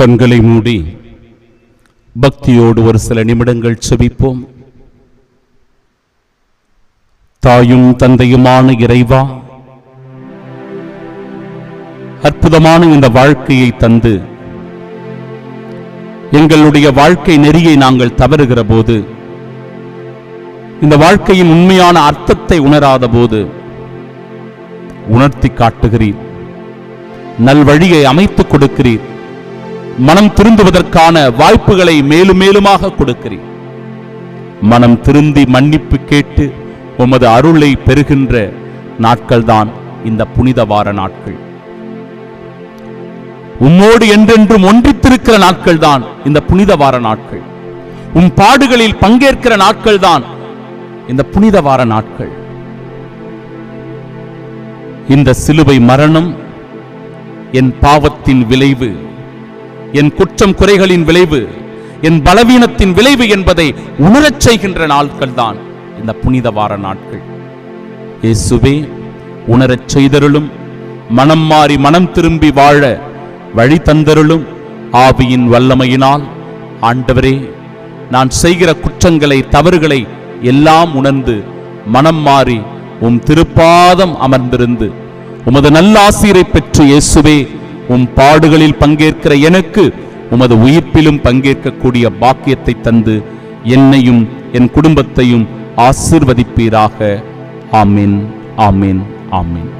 கண்களை மூடி பக்தியோடு ஒரு சில நிமிடங்கள் செபிப்போம். தாயும் தந்தையுமான இறைவா அற்புதமான இந்த வாழ்க்கையை தந்து எங்களுடைய வாழ்க்கை நெறியை நாங்கள் தவறுகிற போது இந்த வாழ்க்கையின் உண்மையான அர்த்தத்தை உணராத போது உணர்த்தி காட்டுகிறீர். நல்வழியை அமைத்துக் கொடுக்கிறீர். மனம் திருந்துவதற்கான வாய்ப்புகளை மேலும் மேலுமாக கொடுக்கிறீர் மனம் திருந்தி மன்னிப்பு கேட்டு உமது அருளை பெறுகின்ற நாட்கள்தான் இந்த புனித வார நாட்கள். உம்மோடு என்றென்றும் ஒன்றித்திருக்கிற நாட்கள் தான் இந்த புனித வார நாட்கள். உம் பாடுகளில் பங்கேற்கிற நாட்கள் தான் இந்த புனித வார நாட்கள். இந்த சிலுவை மரணம் என் பாவத்தின் விளைவு. என் குற்றம் குறைகளின் விளைவு என் பலவீனத்தின் விளைவு என்பதை உணரச் செய்கின்ற நாட்கள் தான் இந்த புனித வார நாட்கள். இயேசுவே உணரச் செய்தருளும் மனம் மாறி மனம் திரும்பி வாழ வழி தந்தருளும் ஆவியின் வல்லமையினால். ஆண்டவரே நான் செய்கிற குற்றங்களை தவறுகளை எல்லாம் உணர்ந்து மனம் மாறி உம் திருப்பாதம் அமர்ந்திருந்து உமது நல்ல ஆசிரியரை பெற்று இயேசுவே உம் பாடுகளில் பங்கேற்கிற எனக்கு உமது உயிர்ப்பிலும் பங்கேற்கக்கூடிய பாக்கியத்தை தந்து என்னையும் என் குடும்பத்தையும் ஆசிர்வதிப்பீராக. ஆமீன் ஆமீன் ஆமீன்.